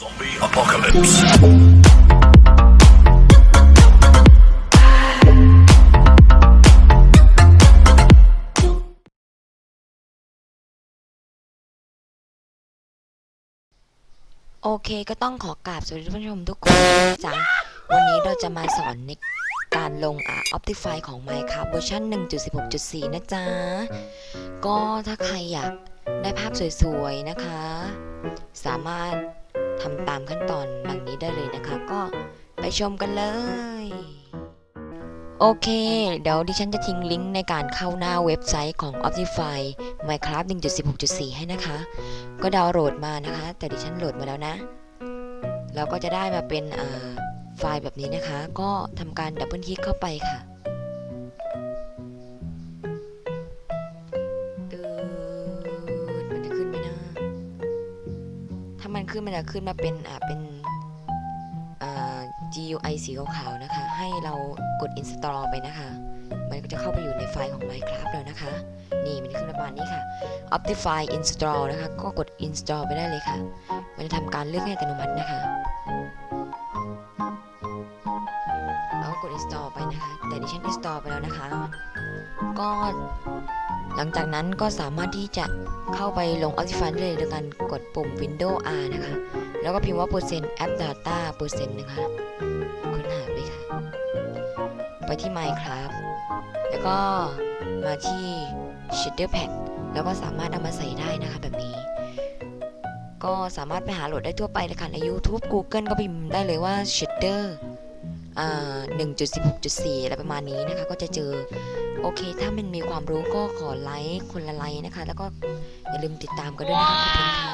Zombie apocalypse. โอเคก็ต้องขอกราบสวัสดีท่านผู้ชมทุกคนนะจ๊ะวันนี้เราจะมาสอนในการลงอ่า Optify ของ Minecraft เวอร์ชัน1.16.4 นะจ๊ะ ก็ถ้าใครอยากได้ภาพสวยๆนะคะ สามารถ ทำตามขั้นตอนดังนี้ได้เลยนะคะ ก็ไปชมกันเลย โอเค เดี๋ยวดิฉันจะทิ้งลิงก์ในการเข้าหน้าเว็บไซต์ของ Optify Minecraft 1.16.4 ให้นะคะ ก็ดาวน์โหลดมานะคะ แต่ดิฉันโหลดมาแล้วนะ เราก็จะได้มาเป็นอ่าไฟล์แบบนี้นะคะ ก็ทำการดับเบิลคลิกเข้าไปค่ะ มันขึ้นมันจะขึ้นมาเป็นอ่าเป็นอ่า GUI สีขาวๆนะคะ ให้เรากด install ไปนะคะ มันก็จะเข้าไปอยู่ในไฟล์ของ Minecraft แล้วนะคะ นี่มันขึ้นประมาณนี้ค่ะ Optify Install นะคะ ก็กด Install ไปได้เลยค่ะ มันจะทำการเลือกให้อัตโนมัตินะคะ ต่ดิฉัน Install ไปแล้วนะคะ ก็หลังจากนั้นก็สามารถที่จะเข้าไปลง Optify ได้เลยโดยการกดปุ่ม Windows R นะคะ แล้วก็พิมพ์ว่าเปอร์เซ็นต์ App Data เปอร์เซ็นต์นะคะค้นหาไปค่ะ ไปที่ Minecraft แล้วก็มาที่ Shader Pack แล้วก็สามารถเอามาใส่ได้นะคะแบบนี้ ก็สามารถไปหาโหลดได้ทั่วไปเลยค่ะใน YouTube Google ก็พิมพ์ได้เลยว่า Shader 1.16.4 อะไรประมาณนี้นะคะ ก็จะเจอ โอเค ถ้ามันมีความรู้ก็ขอไลค์คนละไลค์นะคะ แล้วก็อย่าลืมติดตามกันด้วยนะคะขอบคุณค่ะ